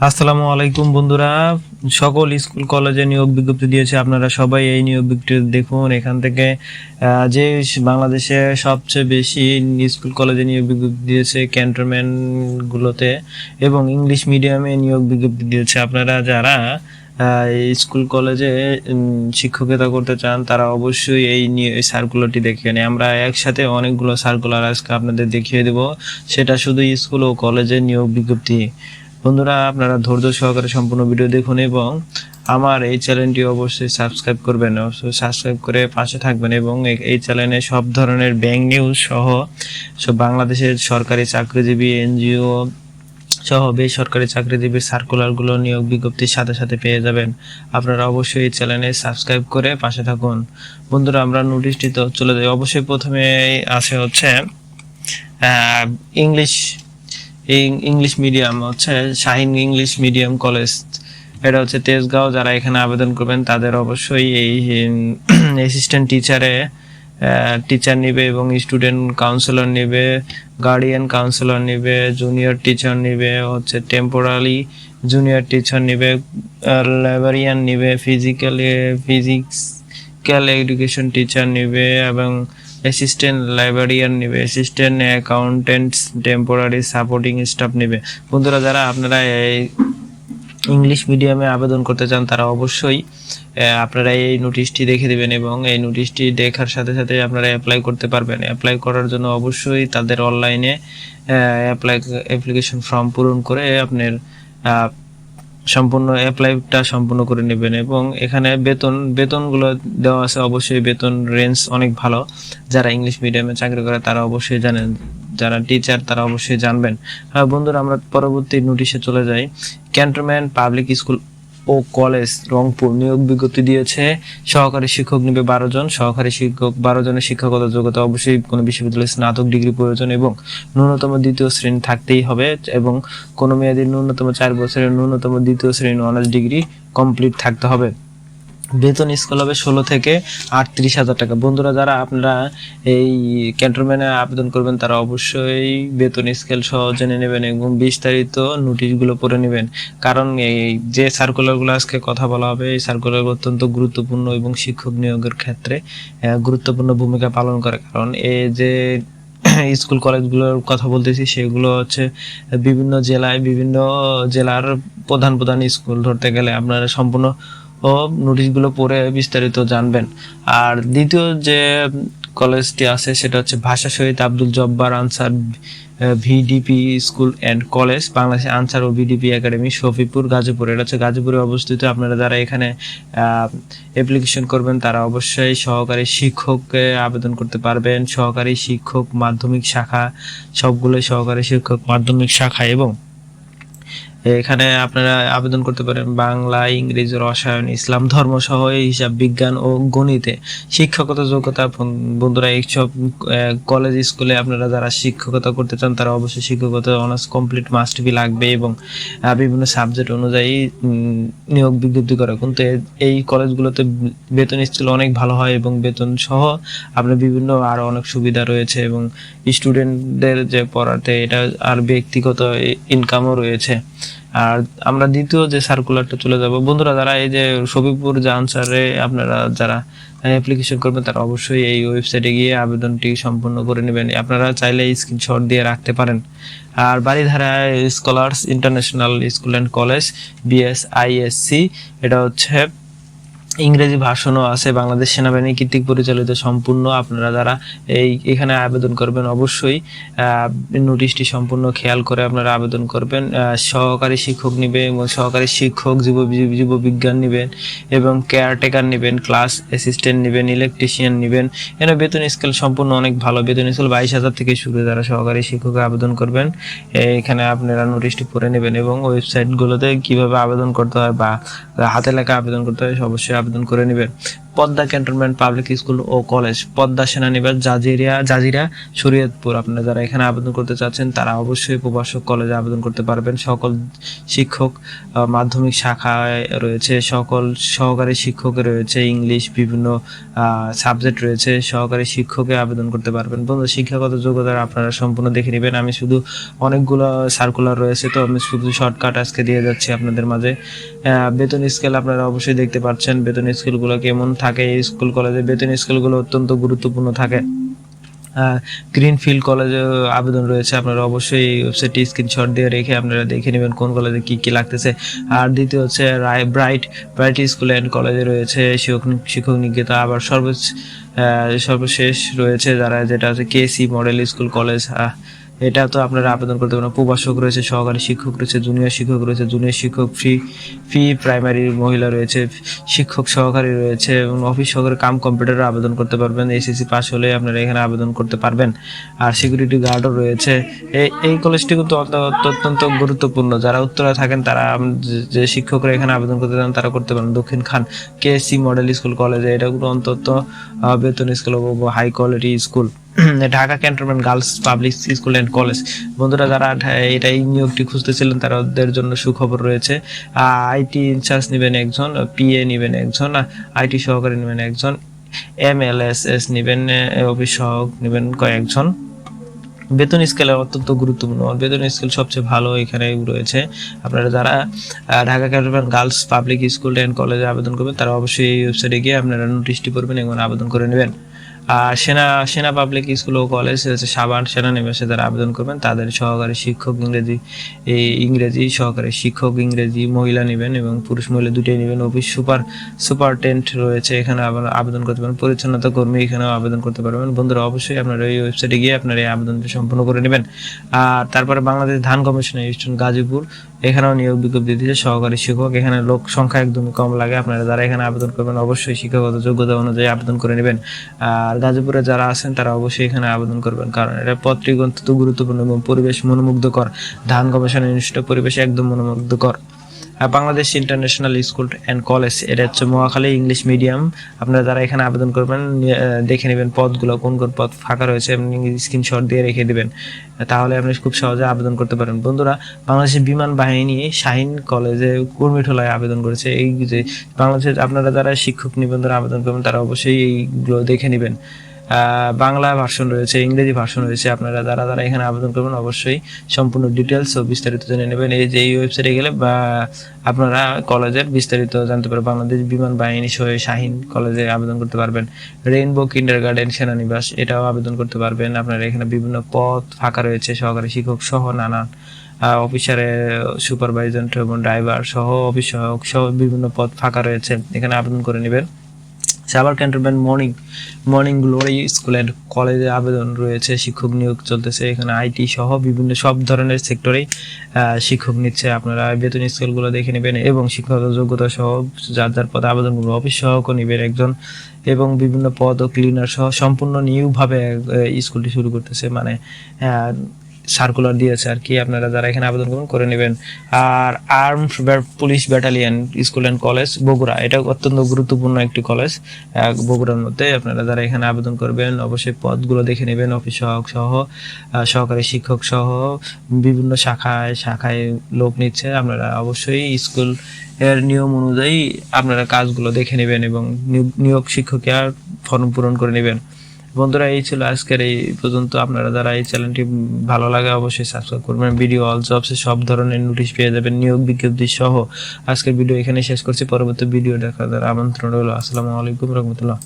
আসসালামু আলাইকুম বন্ধুরা। সকল স্কুল কলেজে নিয়োগ বিজ্ঞপ্তি দিয়েছে। আপনারা সবাই এই নিয়োগ বিজ্ঞপ্তি দেখুন। এখান থেকে যে বাংলাদেশে সবচেয়ে বেশি স্কুল কলেজে নিয়োগ বিজ্ঞপ্তি দিয়েছে ক্যান্টনমেন্ট গুলোতে এবং ইংলিশ মিডিয়ামে নিয়োগ বিজ্ঞপ্তি দিয়েছে। আপনারা যারা স্কুল কলেজে শিক্ষকতা করতে চান, তারা অবশ্যই এই নিয়ে- সার্কুলারটি দেখে নেয় আমরা একসাথে অনেকগুলো সার্কুলার আজকে আপনাদের দেখিয়ে দেব। সেটা শুধু স্কুল ও কলেজের নিয়োগ বিজ্ঞপ্তি। বন্ধুরা, আপনারা ধৈর্য সহকারে সম্পূর্ণ ভিডিও দেখুন এবং আমার এই চ্যানেলটি অবশ্যই সাবস্ক্রাইব করবেন, অবশ্যই সাবস্ক্রাইব করে পাশে থাকবেন এবং এই- চ্যানেলে সব ধরনের ব্যাংক নিউজ সহ সব বাংলাদেশের সরকারি চাকরিজীবী, এনজিও সহ বেসরকারি চাকরিজীবীর সার্কুলারগুলো নিয়োগ বিজ্ঞপ্তির সাথে সাথে পেয়ে যাবেন। আপনারা অবশ্যই এই চ্যানেলে সাবস্ক্রাইব করে পাশে থাকুন। বন্ধুরা, আমরা নোটিশটি তো চলে যাই। অবশ্যই প্রথমে আছে হচ্ছে ইংলিশ ইংলিশ মিডিয়াম হচ্ছে শাহিন ইংলিশ মিডিয়াম কলেজ। এটা হচ্ছে তেজগাঁও, যারা এখানে আবেদন করবেন তাদের অবশ্যই এই অ্যাসিস্ট্যান্ট টিচারে টিচার নিবে এবং স্টুডেন্ট কাউন্সিলর নিবে গার্ডিয়ান কাউন্সিলর নিবে জুনিয়র টিচার নিবে, হচ্ছে টেম্পোরারি জুনিয়র টিচার নিবে লাইব্রেরিয়ান নিবে ফিজিক্যাল ফিজিক্যাল এডুকেশন টিচার নিবে এবং অ্যাসিস্ট্যান্ট লাইব্রেরিয়ান নেবে assistant accountants temporary supporting staff নেবে। বন্ধুরা, যারা আপনারা এই ইংলিশ মিডিয়ামে আবেদন করতে চান, তারা অবশ্যই আপনারা এই নোটিশটি দেখে দেবেন এবং এই নোটিশটি দেখার সাথে সাথে আপনারা অ্যাপ্লাই করতে পারবেন। অ্যাপ্লাই করার জন্য অবশ্যই তাদের অনলাইনে অ্যাপ্লাই অ্যাপ্লিকেশন ফর্ম পূরণ করে আপনার সম্পূর্ণ অ্যাপ্লাইটা সম্পূর্ণ করে নেবেন এবং এখানে বেতন, বেতনগুলো দেওয়া আছে, অবশ্যই বেতন রেঞ্জ অনেক ভালো। যারা ইংলিশ মিডিয়ামে চাকরি করে, তারা অবশ্যই জানেন। যারা টিচার তারা অবশ্যই জানবেন। হ্যাঁ বন্ধুরা, আমরা পরবর্তী নোটিশে চলে যাই। ক্যান্টনমেন্ট পাবলিক স্কুল ও কলেজ রংপুর নিয়োগ বিজ্ঞপ্তি দিয়েছে। সহকারী শিক্ষক নেবে বারো জন। সহকারী শিক্ষক বারো জনের শিক্ষাগত যোগ্যতা অবশ্যই কোনো বিশ্ববিদ্যালয়ে স্নাতক ডিগ্রি প্রয়োজন এবং ন্যূনতম দ্বিতীয় শ্রেণি থাকতেই হবে এবং কোনো মেয়াদের ন্যূনতম চার বছরের ন্যূনতম দ্বিতীয় শ্রেণি অনার্স ডিগ্রি কমপ্লিট থাকতে হবে। বেতন স্কুল হবে ষোলো থেকে আটত্রিশ হাজার টাকা। বন্ধুরা, যারা আপনারা এই ক্যান্টনমেন্টে আবেদন করবেন, তারা অবশ্যই বেতন স্কেল সহ জেনে নেবেন এবং বিস্তারিত নোটিশগুলো পড়ে নেবেন। কারণ এই যে সার্কুলারগুলো আজকে কথা বলা হবে, এই সার্কুলার অত্যন্ত গুরুত্বপূর্ণ এবং শিক্ষক নিয়োগের ক্ষেত্রে গুরুত্বপূর্ণ ভূমিকা পালন করে। কারণ এই যে স্কুল কলেজগুলোর কথা বলতেছি, সেগুলো হচ্ছে বিভিন্ন জেলায় বিভিন্ন জেলার প্রধান প্রধান স্কুল ধরতে গেলে আপনারা সম্পূর্ণ ও নোটিশগুলো পড়ে বিস্তারিত জানবেন। আর দ্বিতীয় যে কলেজটি আছে, সেটা হচ্ছে ভাষা শহীদ Abdul Jabbar Ansar VDP school and college, Bangladesh Ansar O VDP academy, Shafipur, Gazipur. এটা হচ্ছে গাজীপুরে অবস্থিত। আপনারা যারা এখানে অ্যাপ্লিকেশন করবেন, তারা অবশ্যই সহকারী শিক্ষককে আবেদন করতে পারবেন। সহকারী শিক্ষক মাধ্যমিক শাখা, সবগুলোই সহকারী শিক্ষক মাধ্যমিক শাখা এবং এখানে আপনারা আবেদন করতে পারেন বাংলা, ইংরেজি, রসায়ন, ইসলাম ধর্ম সহ হিসাব বিজ্ঞান ও গণিতে। শিক্ষকতা, যোগ্যতা, বন- বন্ধুরা, এইসব কলেজ স্কুলে আপনারা যারা শিক্ষকতা করতে চান, তারা অবশ্যই শিক্ষকতা অনার্স কমপ্লিট মাস্ট বি লাগবে এবং বিভিন্ন সাবজেক্ট অনুযায়ী নিয়োগ বিজ্ঞপ্তি করে। কিন্তু এই কলেজগুলোতে বেতন স্কেল অনেক ভালো হয় এবং বেতন সহ আপনার বিভিন্ন আরও অনেক সুবিধা রয়েছে এবং স্টুডেন্টদের যে পড়াতে এটা আর ব্যক্তিগত ইনকামও রয়েছে। আর আমরা দ্বিতীয় যে সার্কুলারটা চলে যাব, বন্ধুরা যারা এই যে সবিপুর যে আনসারে আপনারা যারা অ্যাপ্লিকেশন করবেন, তারা অবশ্যই এই ওয়েবসাইটে গিয়ে আবেদনটি সম্পূর্ণ করে নেবেন। আপনারা চাইলে স্ক্রিনশট দিয়ে রাখতে পারেন। আর Baridhara scholars international school and college BSISC এটা হচ্ছে ইংরেজি ভাষণও আছে, বাংলাদেশ সেনাবাহিনী কর্তৃক পরিচালিত সম্পূর্ণ। আপনারা যারা এই, এখানে আবেদন করবেন অবশ্যই নোটিশটি সম্পূর্ণ খেয়াল করে আপনারা আবেদন করবেন। সহকারী শিক্ষক নেবে এবং সহকারী শিক্ষক জীব জীব বিজ্ঞান নেবেন এবং কেয়ারটেকার নেবেন, ক্লাস অ্যাসিস্ট্যান্ট নেবেন, ইলেকট্রিশিয়ান নেবেন। এর বেতন স্কেল সম্পূর্ণ অনেক ভালো। বেতন স্কেল বাইশ হাজার থেকে শুরু যারা সহকারী শিক্ষকে আবেদন করবেন এখানে আপনারা নোটিশটি পড়ে নেবেন এবং ওয়েবসাইটগুলোতে কীভাবে আবেদন করতে হয় বা হাতে লেখা আবেদন করতে হয় অবশ্যই আবেদন করে নেবেন পদ্মা ক্যান্টনমেন্ট পাবলিক স্কুল ও কলেজ। পদ্মা সেনানিবাস জাজিরিয়া, জাজিরা, শরীয়তপুর। আপনারা যারা এখানে আবেদন করতে চাচ্ছেন, তারা অবশ্যই প্রভাষক কলেজে আবেদন করতে পারবেন। সকল শিক্ষক মাধ্যমিক শাখায় রয়েছে, সকল সহকারী শিক্ষক রয়েছে, ইংলিশ বিভিন্ন সাবজেক্ট রয়েছে, সহকারী শিক্ষকে আবেদন করতে পারবেন। বন্ধু, শিক্ষাগত যোগ্যতা আপনারা সম্পূর্ণ দেখে নেবেন। আমি শুধু অনেকগুলো সার্কুলার রয়েছে, তো আমি শুধু শর্টকাট আজকে দিয়ে যাচ্ছি আপনাদের মাঝে। বেতন স্কেল আপনারা অবশ্যই দেখতে পাচ্ছেন। বেতন স্কেলগুলো কেমন থাকে এই স্কুল কলেজে বেতন স্কুলগুলো অত্যন্ত গুরুত্বপূর্ণ থাকে। গ্রিনফিল্ড কলেজে আবেদন রয়েছে, আপনারা অবশ্যই ওয়েবসাইটটি স্ক্রিনশট দিয়ে রেখে আপনারা দেখে নেবেন কোন কলেজে কি কি লাগতেছে। আর দ্বিতীয় হচ্ছে রায় ব্রাইট ব্রাইট স্কুল অ্যান্ড কলেজে রয়েছে শিক্ষক শিক্ষক নিকেতা আবার সর্বোচ্চ সর্বশেষ রয়েছে যারা, যেটা হচ্ছে কেসি মডেল স্কুল কলেজ এটা তো আপনারা আবেদন করতে পারেন। প্রভাষক রয়েছে, সহকারী শিক্ষক রয়েছে জুনিয়র শিক্ষক রয়েছে জুনিয়র শিক্ষক ফ্রি ফি প্রাইমারি মহিলা রয়েছে, শিক্ষক সহকারী রয়েছে, এবং অফিস সহকারী কাম কম্পিউটারে আবেদন করতে পারবেন। এসএসসি পাস হলে আপনারা এখানে আবেদন করতে পারবেন। আর সিকিউরিটি গার্ডও রয়েছে। এই এই কলেজটি কিন্তু অত- অত্যন্ত গুরুত্বপূর্ণ। যারা উত্তরা থাকেন, তারা যে- যে শিক্ষকরা এখানে আবেদন করতে চান, তারা করতে পারেন। দক্ষিণ খান কেএসসি মডেল স্কুল কলেজে এটা কিন্তু অন্তত বেতন school high quality school Dhaka cantonment girls public school and college. বন্ধুরা যারা এটা এই নিয়োগটি খুঁজতেছিলেন তাদের জন্য সুখবর রয়েছে। আইটি ইনচার্জ নেবেন একজন, পিএ নেবেন একজন আইটি সহকারী নেবেন একজন এম এল এস এস নেবেন অফিস সহক নেবেন কয়েকজন। বেতন স্কেল অত্যন্ত গুরুত্বপূর্ণ। বেতন স্কেল সবচেয়ে ভালো এখানে রয়েছে। আপনারা যারা Dhaka cantonment girls public school and কলেজে আবেদন করবেন, তারা অবশ্যই এই ওয়েবসাইটে গিয়ে আপনারা নোটিশটি পড়বেন এবং আবেদন করে নেবেন। সেনা সেনা পাবলিক স্কুল ও কলেজ হচ্ছে সাবান সেনানিবাসে যারা আবেদন করবেন, তাদের সহকারী শিক্ষক ইংরেজি ইংরেজি সহকারী শিক্ষক ইংরেজি মহিলা নেবেন এবং পুরুষ মহিলা দুটোই নেবেন। অফিস সুপার সুপারটেন্ট রয়েছে, এখানে আবেদন করতে পারেন পরিচ্ছন্নতা কর্মী এখানেও আবেদন করতে পারবেন। বন্ধুরা, অবশ্যই আপনারা এই ওয়েবসাইটে গিয়ে আপনারা এই আবেদনটি সম্পূর্ণ করে নেবেন। আর তারপরে বাংলাদেশ ধান কমিশন স্টুডেন্ট গাজীপুর, এখানেও নিয়োগ বিজ্ঞপ্তি দিয়েছে সহকারী শিক্ষক। এখানে লোক সংখ্যা একদমই কম লাগে, আপনারা যারা এখানে আবেদন করবেন অবশ্যই শিক্ষাগত যোগ্যতা অনুযায়ী আবেদন করে নেবেন। আর গাজীপুরে যারা আছেন, তারা অবশ্যই এখানে আবেদন করবেন। কারণ এটা পত্রিক অত্যন্ত গুরুত্বপূর্ণ এবং পরিবেশ মনোমুগ্ধকর। ধান গবেষণা ইনস্টিটিউট পরিবেশ একদম মনোমুগ্ধকর। Bangladesh international school and college এটা হচ্ছে মহাখালী ইংলিশ মিডিয়াম আপনারা যারা এখানে আবেদন করবেন দেখে নেবেন পদগুলো, কোন কোন পদ ফাঁকা রয়েছে আপনি স্ক্রিনশট দিয়ে রেখে দেবেন। তাহলে আপনি খুব সহজে আবেদন করতে পারেন বন্ধুরা, বাংলাদেশের বিমান বাহিনী শাহিন কলেজে কর্মীঠোলায় আবেদন করেছে। এই যে বাংলাদেশের আপনারা যারা শিক্ষক নিবন্ধনে আবেদন করবেন, তারা অবশ্যই এইগুলো দেখে নেবেন। বাংলা ভার্সন রয়েছে, ইংরেজি ভার্সন রয়েছে। আপনারা যারা যারা এখানে আবেদন করবেন, অবশ্যই সম্পূর্ণ ডিটেলস ও বিস্তারিত জেনে নেবেন। এই যে এই ওয়েবসাইটে গেলে, বা আপনারা কলেজের বিস্তারিত জানতে পারবেন। বাংলাদেশ বিমান বাহিনী সহ শাহিন কলেজে আবেদন করতে পারবেন। রেইনবো কিন্ডার গার্ডেন সেনানিবাস এটাও আবেদন করতে পারবেন। আপনারা এখানে বিভিন্ন পদ ফাঁকা রয়েছে, সহকারী শিক্ষক সহ নানান অফিসারে সুপারভাইজার ড্রাইভার সহ অফিস সহ বিভিন্ন পদ ফাঁকা রয়েছে। এখানে আবেদন করে নেবেন। Savar cantonment morning morning glory school and কলেজে আবেদন রয়েছে, শিক্ষক নিয়োগ চলতেছে, এখানে আইটি সহ বিভিন্ন সব ধরনের সেক্টরেই শিক্ষক নিচ্ছে আপনারা। বেতন স্কেলগুলো দেখে নেবেন এবং শিক্ষাগত যোগ্যতা সহ যার যার পদে আবেদন করবেন অফিস সহকও নেবেন একজন এবং বিভিন্ন পদ ও ক্লিনার সহ সম্পূর্ণ নিউভাবে স্কুলটি শুরু করতেছে। মানে সার্কুলার দিয়েছে আর কি, আপনারা যারা এখানে আবেদন করবেন করে নেবেন। আর arm police battalion school and college Bogura এটা অত্যন্ত গুরুত্বপূর্ণ একটি কলেজ বগুড়ার মধ্যে আপনারা যারা এখানে আবেদন করবেন, অবশ্যই পদগুলো দেখে নেবেন অফিস সহক সহ সহকারী শিক্ষক সহ, বিভিন্ন শাখায় শাখায় লোক নিচ্ছে, আপনারা অবশ্যই স্কুলের নিয়ম অনুযায়ী আপনারা কাজগুলো দেখে নেবেন এবং নিয়োগ শিক্ষকের ফর্ম পূরণ করে নেবেন। বন্ধুরা, এই ছিল আজকের এই পর্যন্ত। আপনারা যারা এই চ্যানেলটি ভালো লাগে, অবশ্যই সাবস্ক্রাইব করবেন। ভিডিও অল জবসে সব ধরনের নোটিশ পেয়ে যাবেন, নিয়োগ বিজ্ঞপ্তি সহ। আজকের ভিডিও এখানে শেষ করছি। পরবর্তী ভিডিও দেখা দেখার আমন্ত্রণ রইল। আসসালামু আলাইকুম রহমতুল্লাহ।